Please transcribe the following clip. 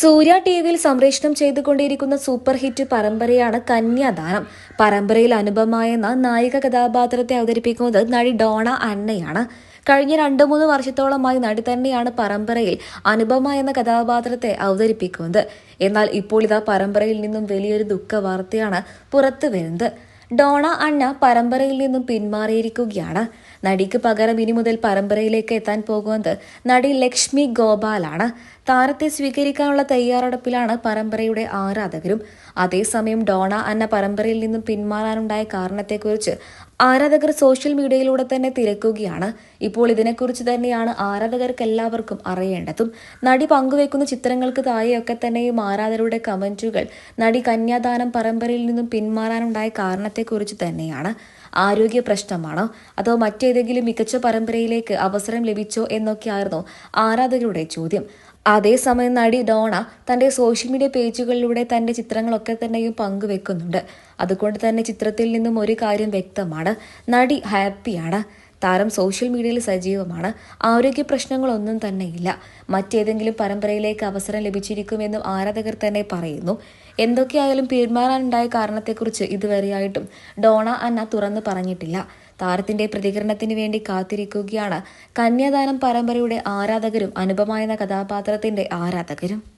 സൂര്യ T വിയിൽ സംപ്രേഷണം ചെയ്തുകൊണ്ടിരിക്കുന്ന സൂപ്പർ ഹിറ്റ് പരമ്പരയാണ് കന്യാദാനം. പരമ്പരയിൽ അനുപമ നായിക കഥാപാത്രത്തെ അവതരിപ്പിക്കുന്നത് നടി ഡോണ അന്നയാണ്. കഴിഞ്ഞ രണ്ടു മൂന്ന് വർഷത്തോളമായി നടി തന്നെയാണ് പരമ്പരയിൽ അനുപമ എന്ന കഥാപാത്രത്തെ അവതരിപ്പിക്കുന്നത്. എന്നാൽ ഇപ്പോൾ ഇതാ പരമ്പരയിൽ നിന്നും വലിയൊരു ദുഃഖ വാർത്തയാണ് പുറത്തു വരുന്നത് ഡോണ അണ്ണ പരമ്പരയിൽ നിന്നും പിന്മാറിയിരിക്കുകയാണ്. നടിക്ക് പകരം ഇനി മുതൽ പരമ്പരയിലേക്ക് എത്താൻ പോകുന്നത് നടി ലക്ഷ്മി ഗോപാലാണ്. താരത്തെ സ്വീകരിക്കാനുള്ള തയ്യാറെടുപ്പിലാണ് പരമ്പരയുടെ ആരാധകരും. അതേസമയം ഡോണ അന്ന പരമ്പരയിൽ നിന്നും പിന്മാറാനുണ്ടായ കാരണത്തെക്കുറിച്ച് ആരാധകർ സോഷ്യൽ മീഡിയയിലൂടെ തന്നെ തിരക്കുകയാണ്. ഇപ്പോൾ ഇതിനെക്കുറിച്ച് തന്നെയാണ് ആരാധകർക്ക് എല്ലാവർക്കും അറിയേണ്ടതും. നടി പങ്കുവെക്കുന്ന ചിത്രങ്ങൾക്ക് താഴെയൊക്കെ തന്നെയും ആരാധകരുടെ കമന്റുകൾ നടി കന്യാദാനം പരമ്പരയിൽ നിന്നും പിന്മാറാനുണ്ടായ കാരണത്തെക്കുറിച്ച് തന്നെയാണ്. ആരോഗ്യ പ്രശ്നമാണോ? അതോ മറ്റേതെങ്കിലും മികച്ച പരമ്പരയിലേക്ക് അവസരം ലഭിച്ചോ എന്നൊക്കെയായിരുന്നു ആരാധകരുടെ ചോദ്യം. അതേസമയം നടി ഡോണ തന്റെ സോഷ്യൽ മീഡിയ പേജുകളിലൂടെ തന്റെ ചിത്രങ്ങളൊക്കെ തന്നെയും പങ്കുവെക്കുന്നുണ്ട് അതുകൊണ്ട് തന്നെ ചിത്രത്തിൽ നിന്നും ഒരു കാര്യം വ്യക്തമാണ്. നടി ഹാപ്പിയാണ്. താരം സോഷ്യൽ മീഡിയയിൽ സജീവമാണ്. ആരോഗ്യ പ്രശ്നങ്ങളൊന്നും തന്നെയില്ല. മറ്റേതെങ്കിലും പരമ്പരയിലേക്ക് അവസരം ലഭിച്ചിരിക്കുമെന്നും ആരാധകർ തന്നെ പറയുന്നു. എന്തൊക്കെയായാലും പിന്മാറാനുണ്ടായ കാരണത്തെക്കുറിച്ച് ഇതുവരെയായിട്ടും ഡോണ അന്ന തുറന്നു പറഞ്ഞിട്ടില്ല. താരത്തിന്റെ പ്രതികരണത്തിന് വേണ്ടി കാത്തിരിക്കുകയാണ് കന്യാദാനം പരമ്പരയുടെ ആരാധകരും അനുപമായ കഥാപാത്രത്തിന്റെ ആരാധകരും.